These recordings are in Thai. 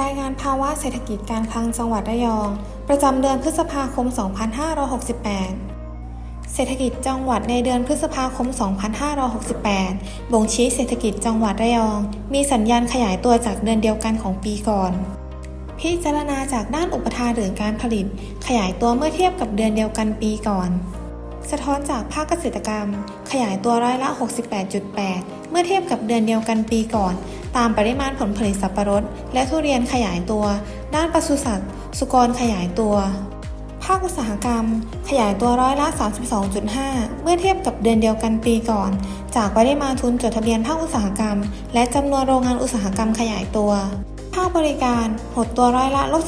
รายงานภาวะเศรษฐกิจการคลังจังหวัดระยอง ประจำเดือนพฤษภาคม 2568 เศรษฐกิจจังหวัดในเดือนพฤษภาคม 2568 บ่งชี้เศรษฐกิจจังหวัดระยอง มีสัญญาณขยายตัวจากเดือนเดียวกันของปีก่อน พิจารณาจากด้านอุปทานหรือการผลิต ขยายตัวเมื่อเทียบกับเดือนเดียวกันปีก่อน สะท้อนจากภาคเกษตรกรรม ขยายตัวร้อยละ 68.8 เมื่อเทียบกับเดือนเดียวกันปีก่อน ตามปริมาณผลผลิตสับปะรด และทุเรียนขยายตัว ด้านปศุสัตว์ สุกรขยายตัว ภาคอุตสาหกรรม ขยายตัวร้อยละ 32.5 เมื่อเทียบกับเดือนเดียวกันปีก่อน จากปริมาณทุนจดทะเบียนภาคอุตสาหกรรม และจำนวนโรงงานอุตสาหกรรมขยายตัว ภาคบริการหดตัวร้อยละลบ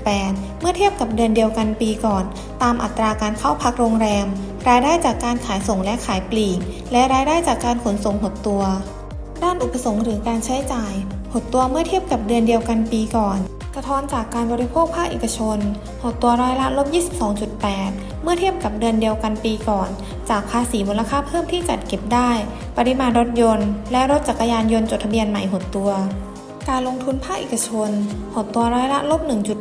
13.8 เมื่อเทียบกับเดือนเดียวกันปีก่อน ตามอัตราการเข้าพักโรงแรม รายได้จากการขายส่งและขายปลีก และรายได้จากการขนส่งหดตัว ด้านอุปสงค์หรือการใช้จ่าย หดตัวเมื่อเทียบกับเดือนเดียวกันปีก่อน สะท้อนจากการบริโภคภาคเอกชน หดตัวร้อยละลบ 22.8 เมื่อเทียบกับเดือนเดียวกันปีก่อน จากภาษีมูลค่าเพิ่มที่จัดเก็บได้ ปริมาณรถยนต์ และรถจักรยานยนต์จดทะเบียนใหม่หดตัวการลงทุนภาคเอกชน หดตัวร้อยละลบ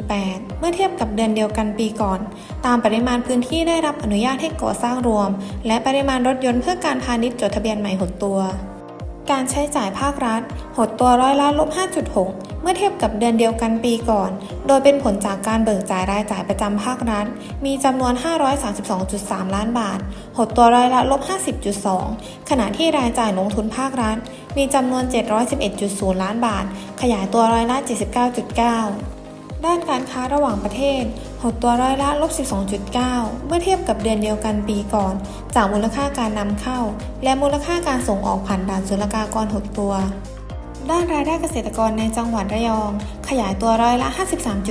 1.8 เมื่อเทียบกับเดือนเดียวกันปีก่อน ตามปริมาณพื้นที่ได้รับอนุญาตให้ก่อสร้างรวม และปริมาณรถยนต์เพื่อการพาณิชย์จดทะเบียนใหม่หดตัว การใช้จ่ายภาครัฐ หดตัวร้อยละลบ 5.6 เมื่อเทียบกับเดือนเดียวกันปีก่อน โดยเป็นผลจากการเบิกจ่ายรายจ่ายประจำภาครัฐ มีจำนวน 532.3 ล้านบาท หดตัวร้อยละลบ 50.2 ขณะที่รายจ่ายลงทุนภาครัฐ มีจำนวน 711.0 ล้านบาท ขยายตัวร้อยละ 79.9 ด้านการค้าระหว่างประเทศ หดตัวร้อยละลบ 12.9 เมื่อเทียบกับเดือนเดียวกันปีก่อน จากมูลค่าการนำเข้า และมูลค่าการส่งออกผ่านด่านศุลกากรหดตัว ด้านรายได้เกษตรกรในจังหวัดระยอง ขยายตัวร้อยละ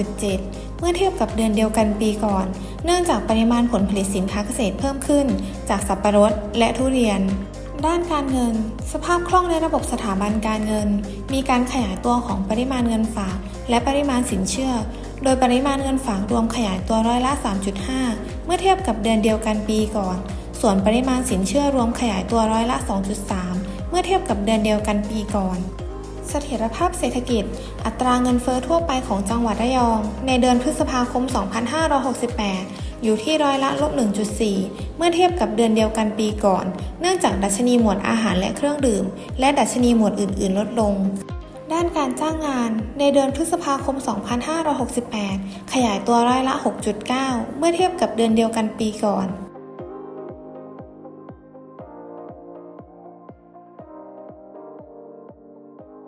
53.7 เมื่อเทียบกับเดือนเดียวกันปีก่อน เนื่องจากปริมาณผลผลิตสินค้าเกษตรเพิ่มขึ้น จากสับปะรดและทุเรียนด้านการเงิน สภาพคล่องในระบบสถาบันการเงิน มีการขยายตัวของปริมาณเงินฝาก และปริมาณสินเชื่อ โดยปริมาณเงินฝากรวมขยายตัวร้อยละ 3.5 เมื่อเทียบกับเดือนเดียวกันปีก่อน ส่วนปริมาณสินเชื่อรวมขยายตัวร้อยละ 2.3 เมื่อเทียบกับเดือนเดียวกันปีก่อน เสถียรภาพเศรษฐกิจ อัตราเงินเฟอ้อทั่วไปของจังหวัดระยอง ในเดือนพฤษภาคม 2568 อยู่ที่ร้อยละลบ 1.4 เมื่อเทียบกับเดือนเดียวกันปีก่อน เนื่องจากดัชนีหมวดอาหารและเครื่องดื่ม และดัชนีหมวดอื่น ๆ ลดลง ด้านการจ้างงานในเดือนพฤษภาคม 2568 ขยายตัวร้อยละ 6.9 เมื่อเทียบกับเดือนเดียวกันปีก่อน